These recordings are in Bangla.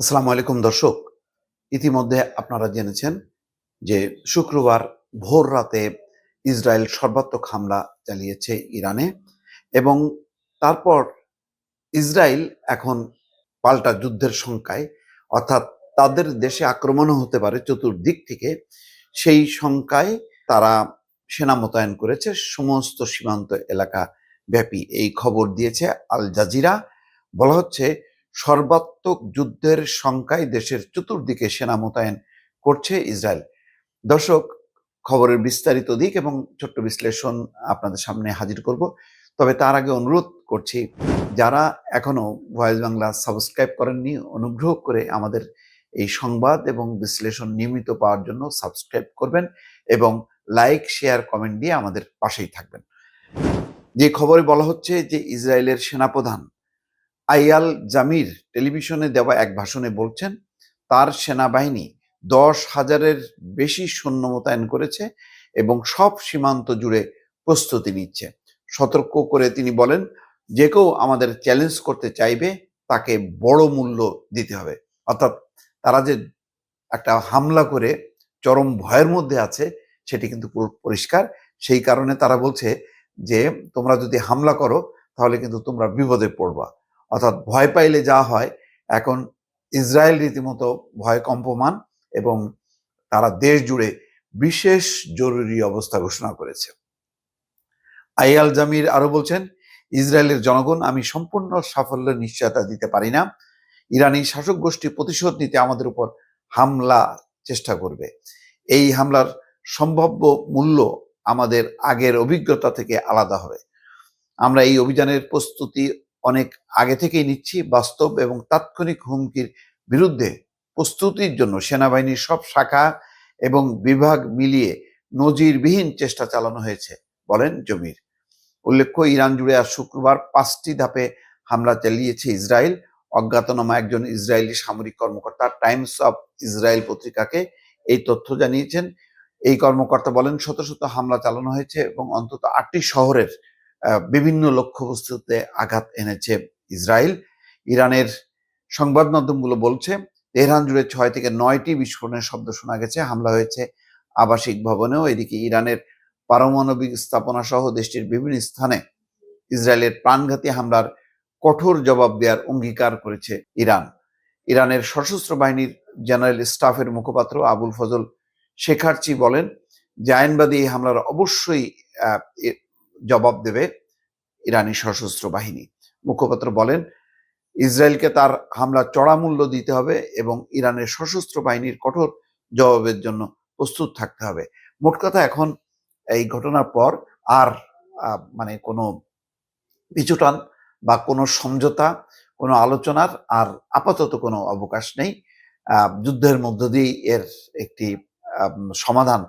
আসসালামু আলাইকুম দর্শক। ইতিমধ্যে আপনারা জেনেছেন যে শুক্রবার ভোর রাতে ইসরায়েল সর্বাত্মক হামলা চালিয়েছে ইরানে এবং তারপর ইসরায়েল এখন পাল্টা যুদ্ধের সংখ্যায়, অর্থাৎ তাদের দেশে আক্রমণও হতে পারে চতুর্দিক থেকে, সেই সংখ্যায় তারা সেনা মোতায়েন করেছে, সমস্ত সীমান্ত এলাকা ব্যাপী। এই খবর দিয়েছে আল জাজিরা। বলা হচ্ছে সর্বাত্মক যুদ্ধের সংখ্যায় দেশের চতুর্দিকে সেনা মোতায়েন করছে ইসরায়েল। দর্শক, খবরের বিস্তারিত দিক এবং ছোট্ট বিশ্লেষণ আপনাদের সামনে হাজির করব। তবে তার আগে অনুরোধ করছি, যারা এখনও ভয়েস বাংলা সাবস্ক্রাইব করেননি, অনুগ্রহ করে আমাদের এই সংবাদ এবং বিশ্লেষণ নিয়মিত পাওয়ার জন্য সাবস্ক্রাইব করবেন এবং লাইক, শেয়ার, কমেন্ট দিয়ে আমাদের পাশেই থাকবেন। যে খবরে বলা হচ্ছে যে ইসরায়েলের সেনাপ্রধান আইয়াল জামির টেলিভিশনে দেওয়া এক ভাষণে বলছেন, তার সেনাবাহিনী দশ হাজারের বেশি সৈন্য মোতায়েন করেছে এবং সব সীমান্ত জুড়ে প্রস্তুতি নিচ্ছে। সতর্ক করে তিনি বলেন, যে কেউ আমাদের চ্যালেঞ্জ করতে চাইবে, তাকে বড় মূল্য দিতে হবে। অর্থাৎ তারা যে একটা হামলা করে চরম ভয়ের মধ্যে আছে, সেটি কিন্তু পুরো পরিষ্কার। সেই কারণে তারা বলছে যে, তোমরা যদি হামলা করো, তাহলে কিন্তু তোমরা বিপদে পড়বা। অর্থাৎ ভয় পাইলে যা হয়, এখন ইসরায়েল রীতিমতো ভয় কম্পমান এবং তারা দেশ জুড়ে বিশেষ জরুরি অবস্থা ঘোষণা করেছে। আইয়াল জামির আরও বলছেন, ইসরায়েলের জনগণ আমি সম্পূর্ণ সাফল্যের নিশ্চয়তা দিতে পারি না। ইরানি শাসক গোষ্ঠী প্রতিশোধ নিতে আমাদের উপর হামলা চেষ্টা করবে। এই হামলার সম্ভাব্য মূল্য আমাদের আগের অভিজ্ঞতা থেকে আলাদা হবে। আমরা এই অভিযানের প্রস্তুতি অনেক আগে থেকেই নিচ্ছি বাস্তব এবং তাৎক্ষণিক হুমকির বিরুদ্ধে প্রস্তুতির জন্য সেনাবাহিনীর সব শাখা এবং বিভাগ মিলিয়ে নজিরবিহীন চেষ্টা চালানো হয়েছে, বলেন জমির। উল্লেখ্য, ইরান জুড়ে আজ শুক্রবার পাঁচটি ধাপে হামলা চালিয়েছে ইসরায়েল। অজ্ঞাতনামা একজন ইসরায়েলি সামরিক কর্মকর্তা টাইমস অফ ইসরায়েল পত্রিকাকে এই তথ্য জানিয়েছেন। এই কর্মকর্তা বলেন, শত শত হামলা চালানো হয়েছে এবং অন্তত আটটি শহরের বিভিন্ন লক্ষ্যবস্তুতে আঘাত এনেছে ইসরায়েল। ইরানের সংবাদ মাধ্যমগুলো বলছে, তেহরান জুড়ে ছয় থেকে নয়টি বিস্ফোরণের শব্দ শোনা গেছে, হামলা হয়েছে আবাসিক ভবনেও। এদিকে ইরানের পারমাণবিক স্থাপনা সহ দেশটির বিভিন্ন স্থানে ইসরায়েলের প্রাণঘাতী হামলার কঠোর জবাব দেওয়ার অঙ্গীকার করেছে ইরান। ইরানের সশস্ত্র বাহিনীর জেনারেল স্টাফের মুখপাত্র আবুল ফজল শেখারচি বলেন, যে আইনবাদী এই হামলার অবশ্যই জবাব দেবে ইরানি সশস্ত্র বাহিনী। মুখপাত্র বলেন, ইসরায়েলকে তার হামলা চড়া মূল্য দিতে হবে এবং ইরানের সশস্ত্র বাহিনীর কঠোর জবাবের জন্য প্রস্তুত থাকতে হবে। মোট কথা, এখন এই ঘটনার পর আর মানে কোনো পিছুটান বা কোনো সমঝোতা, কোনো আলোচনার আর আপাতত কোনো অবকাশ নেই। যুদ্ধের মধ্য দিয়েই এর একটি সমাধান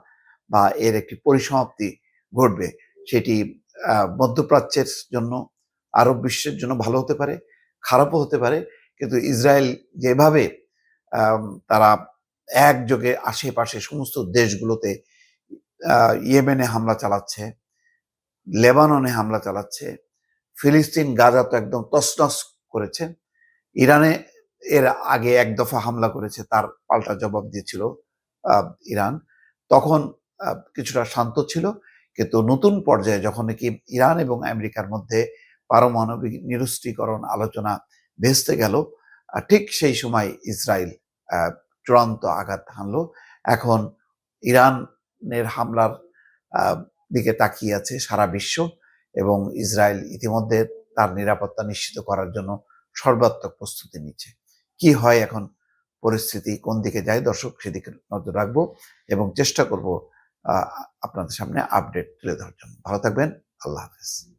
বা এর একটি পরিসমাপ্তি ঘটবে, সেটি মধ্যপ্রাচ্যের জন্য, আরব বিশ্বের জন্য ভালো হতে পারে, খারাপও হতে পারে। কিন্তু ইসরায়েল যেভাবে তারা একযোগে আশেপাশে সমস্ত দেশগুলোতে ইয়েমেনে হামলা চালাচ্ছে, লেবাননে হামলা চালাচ্ছে, ফিলিস্তিন, গাজা তো একদম তসনস করেছে, ইরানে এর আগে এক দফা হামলা করেছে, তার পাল্টা জবাব দিয়েছিল ইরান। তখন কিছুটা শান্ত ছিল কিন্তু নতুন পর্যায়ে যখন নাকি ইরান এবং আমেরিকার মধ্যে পারমাণবিক নিরস্ত্রীকরণ আলোচনা ভেস্তে গেল ঠিক সেই সময় ইসরায়েল চূড়ান্ত আঘাত হানল। এখন ইরানের হামলার দিকে তাকিয়ে আছে সারা বিশ্ব এবং ইসরায়েল ইতিমধ্যে তার নিরাপত্তা নিশ্চিত করার জন্য সর্বাত্মক প্রস্তুতি নিচ্ছে। কি হয় এখন পরিস্থিতি কোন দিকে যায় দর্শক সেদিকে নজর রাখব এবং চেষ্টা করব আপনাদের সামনে আপডেট তুলে ধরার জন্য। ভালো থাকবেন আল্লাহ হাফেজ।